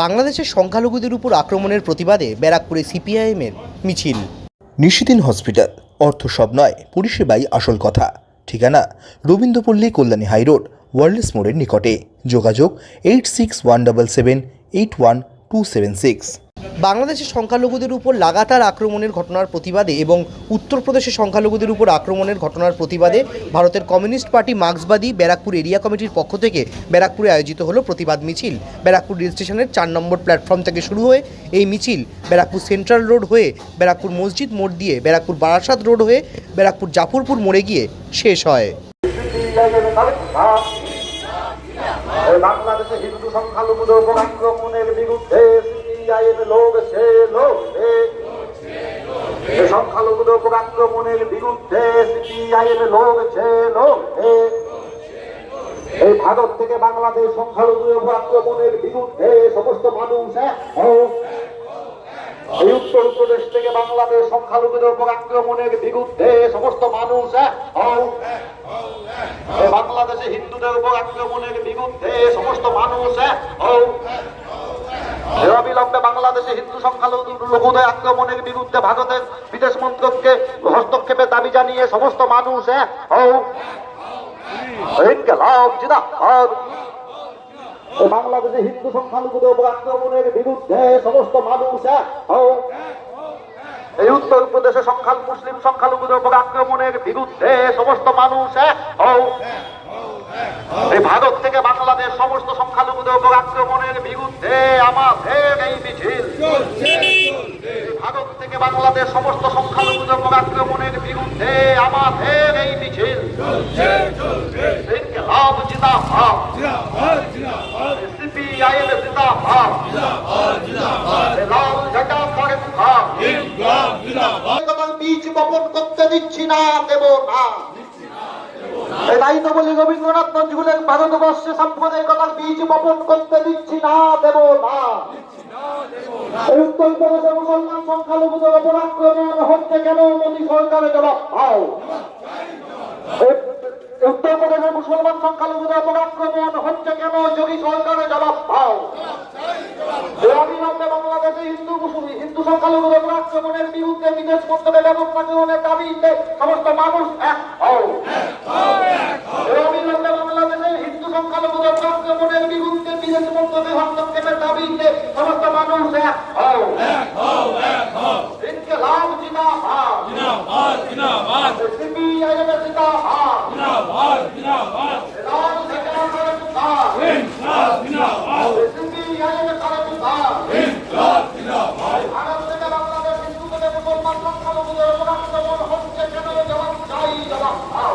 বাংলাদেশের সংখ্যালঘুদের উপর আক্রমণের প্রতিবাদে ব্যারাকপুরে সিপিআইএমের মিছিল। নিশিদিন হসপিটাল, অর্থ সব নয়, পরিষেবাই আসল কথা। ঠিকানা, রবীন্দ্রপল্লী, কল্যাণী হাইরোড ওয়ার্ল্ডস মোড়ের নিকটে। যোগাযোগ, eight six one double seven, eight one two seven six. বাংলাদেশের সংখ্যালঘুদের উপর লাগাতার আক্রমণের ঘটনার প্রতিবাদে এবং উত্তরপ্রদেশের সংখ্যালঘুদের উপর আক্রমণের ঘটনার প্রতিবাদে ভারতের কমিউনিস্ট পার্টি মার্ক্সবাদী ব্যারাকপুর এরিয়া কমিটির পক্ষ থেকে ব্যারাকপুরে আয়োজিত হলো প্রতিবাদ মিছিল। ব্যারাকপুর রেল স্টেশনের চার নম্বর প্ল্যাটফর্ম থেকে শুরু হয়ে এই মিছিল ব্যারাকপুর সেন্ট্রাল রোড হয়ে ব্যারাকপুর মসজিদ মোড় দিয়ে ব্যারাকপুর বারাসাত রোড হয়ে ব্যারাকপুর জাফরপুর মোড়ে গিয়ে শেষ হয়। বাংলাদেশে হিন্দু সংখ্যালঘুদের উপর আক্রমণের বিরুদ্ধে সিপিআইএম লোক, সে লোক এই সংখ্যালঘুদের উপর আক্রমণের বিরুদ্ধে সিপিআইএম লোক, সে লোক এই ভারত থেকে বাংলাদেশ সংখ্যালঘুদের উপর আক্রমণের বিরুদ্ধে সমস্ত মানুষ। এই উত্তরপ্রদেশ থেকে বাংলাদেশ সংখ্যালঘুদের উপর আক্রমণের বিরুদ্ধে সমস্ত মানুষ বাংলাদেশে হিন্দুদের উপর আক্রমণের বিরুদ্ধে সমস্ত মানুষ এক হোক। এই অবিলম্বে বাংলাদেশে হিন্দু সংখ্যালঘুদের আক্রমণের বিরুদ্ধে ভারতের বিদেশ মন্ত্রককে হস্তক্ষেপের দাবি জানিয়ে সমস্ত মানুষ বাংলাদেশে হিন্দু সংখ্যালঘুদের উপর আক্রমণের বিরুদ্ধে সমস্ত মানুষ। এই উত্তরপ্রদেশে সংখ্যা মুসলিম সংখ্যালঘুদের উপর আক্রমণের বিরুদ্ধে সমস্ত মানুষ ভারত থেকে বাংলাদেশ সমস্ত সংখ্যালঘুদের উপর আক্রমণের বিরুদ্ধে আমাদের ভারত থেকে বাংলাদেশ সমস্ত সংখ্যালঘুদের উপর আক্রমণের বিরুদ্ধে আমাদের এই মিছিল। ইনকলাব জিন্দাবাদ। সিপিআইএম জিন্দাবাদ। লাল ঝান্ডা পরে মুখাম বীজ বপন করতে দিচ্ছি না দেব না। এই তাই তো বলি রবীন্দ্রনাথ নজরুলের ভারতবর্ষে সাম্প্রদায়িকতার বীজ বপন করতে দিচ্ছি না দেব না। এই উত্তরপ্রদেশে মুসলমান সংখ্যালঘুদের ওপর আক্রমণ হচ্ছে কেন মোদী সরকারের জবাব? পাও এই উত্তরপ্রদেশে মুসলমান সংখ্যালঘুদের ওপর আক্রমণ হচ্ছে কেন যোগী সরকারের অবিলম্বে বাংলাদেশে হিন্দু, মুসলিম, হিন্দু সংখ্যালঘুদের ওপর আক্রমণের বিরুদ্ধে বিদেশ মন্ত্রকের ব্যবস্থা গ্রহণের দাবিতে সমস্ত মানুষ এক হও এই অবিলম্বে বাংলাদেশে হিন্দু সংখ্যালঘুদের ওপর আক্রমণের বিরুদ্ধে বিদেশ মন্ত্রকের হস্তক্ষেপের দাবিতে সমস্ত মানুষ এক হও ইনকলাব জিন্দাবাদ সিপিআইএম জিন্দাবাদ লাল ঝান্ডা করে মুখাম সিপিআইএম করে মুখাম ভারত থেকে বাংলাদেশ হিন্দুদের মুসলমান সংখ্যালঘুদের উপর আক্রমণ হচ্ছে কেন জবাব চাই জবাব পাও